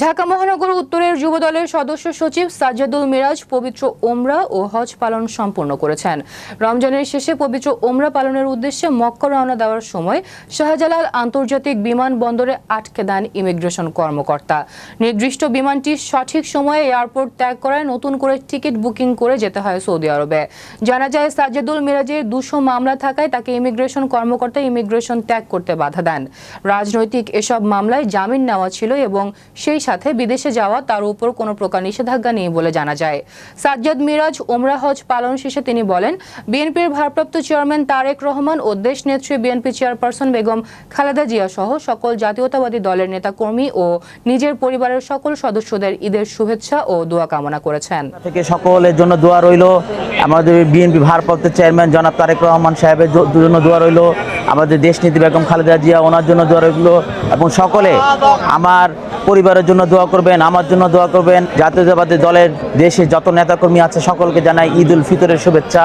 ঢাকা মহানগর উত্তরের যুবদলের সদস্য সচিব সাজ্জাদুল মিরাজ পবিত্র ওমরা ও হজ পালন সম্পন্ন করেছেন। রমজানের শেষে পবিত্র ওমরা পালনের উদ্দেশ্যে মক্কা রওনা দেওয়ার সময় শাহজালাল আন্তর্জাতিক বিমানবন্দরে আটকে দেন ইমিগ্রেশন কর্মকর্তা। নির্দিষ্ট বিমানটি সঠিক সময়ে এয়ারপোর্ট ত্যাগ করায় নতুন করে টিকিট বুকিং করে যেতে হয় সৌদি আরবে। জানা যায়, সাজ্জাদুল মিরাজের দুশো মামলা থাকায় তাকে ইমিগ্রেশন কর্মকর্তা ইমিগ্রেশন ত্যাগ করতে বাধা দেন। রাজনৈতিক এসব মামলায় জামিন নেওয়া ছিল এবং সেই সাথে বিদেশে যাওয়া তার উপর কোনো প্রকার নিষেধাজ্ঞা নেই বলে জানা যায়। সাজ্জাদ মিরাজ ওমরা হজ পালন শেষে তিনি বলেন, বিএনপির ভারপ্রাপ্ত চেয়ারম্যান তারেক রহমান ও দেশ নেত্রী বিএনপি চেয়ারপারসন বেগম খালেদা জিয়া সহ সকল জাতীয়তাবাদী দলের নেতাকর্মী ও নিজের পরিবারের সকল সদস্যদের ঈদের শুভেচ্ছা ও দোয়া কামনা করেছেন। থেকে সকলের জন্য দোয়া রইল। আমাদের বিএনপি ভারপ্রাপ্ত চেয়ারম্যান জনাব তারেক রহমান সাহেবের জন্য দোয়া রইল। আমাদের দেশ দেশনীতি বেগম খালেদা জিয়া ওনার জন্য দোয়া রইল এবং সকলে আমার পরিবারের জন্য দোয়া করবেন, আমার জন্য দোয়া করবেন। জাতীয়তাবাদী দলের দেশে যত নেতাকর্মী আছে, সকলকে জানাই ঈদ উল ফিতরের শুভেচ্ছা।